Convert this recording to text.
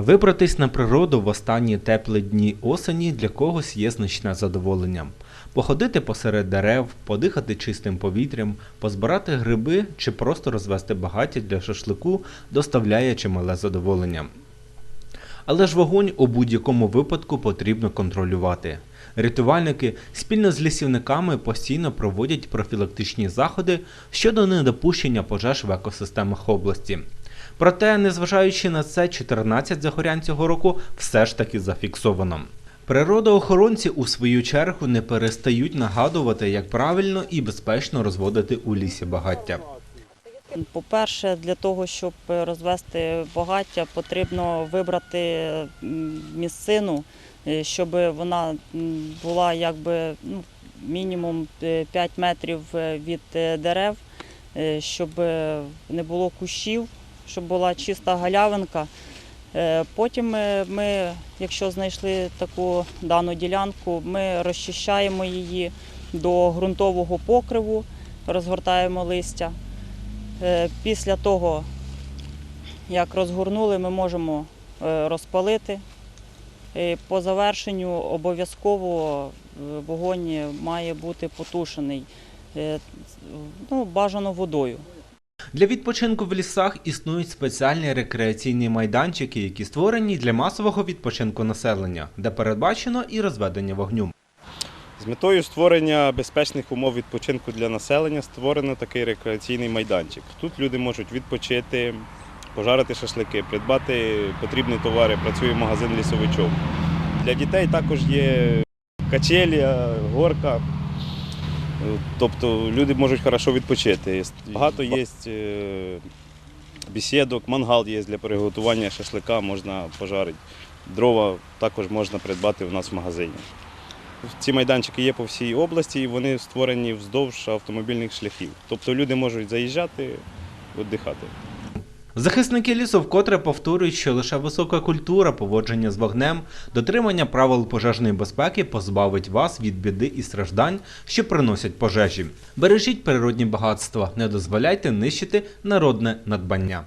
Вибратись на природу в останні теплі дні осені для когось є значне задоволенням. Походити посеред дерев, подихати чистим повітрям, позбирати гриби чи просто розвести багаття для шашлику доставляє чимале задоволення. Але ж вогонь у будь-якому випадку потрібно контролювати. Рятувальники спільно з лісівниками постійно проводять профілактичні заходи щодо недопущення пожеж в екосистемах області. Проте, незважаючи на це, 14 загорянь цього року все ж таки зафіксовано. Природоохоронці у свою чергу не перестають нагадувати, як правильно і безпечно розводити у лісі багаття. По-перше, для того, щоб розвести багаття, потрібно вибрати місцину, е, щоб вона була якби ну, мінімум е, 5 метрів е, від е, дерев, е, щоб е, не було кущів, щоб була чиста галявинка. Е, Потім е, ми, якщо знайшли таку дану ділянку, ми розчищаємо її до ґрунтового покриву, розгортаємо листя. Е, Після того, як розгорнули, ми можемо розпалити. По завершенню обов'язково вогонь має бути потушений, ну, бажано водою. Для відпочинку в лісах існують спеціальні рекреаційні майданчики, які створені для масового відпочинку населення, де передбачено і розведення вогню. З метою створення безпечних умов відпочинку для населення створено такий рекреаційний майданчик. Тут люди можуть відпочити, пожарити шашлики, придбати потрібні товари. Працює магазин лісовичок. Для дітей також є качелі, горка. Тобто люди можуть хорошо відпочити. Багато є е, бесідок, мангал є для приготування шашлика, можна пожарити. Дрова також можна придбати у нас в магазині. Ці майданчики є по всій області і вони створені вздовж автомобільних шляхів. Тобто люди можуть заїжджати, віддихати. Захисники лісу вкотре повторюють, що лише висока культура поводження з вогнем, дотримання правил пожежної безпеки позбавить вас від біди і страждань, що приносять пожежі. Бережіть природні багатства, не дозволяйте нищити народне надбання.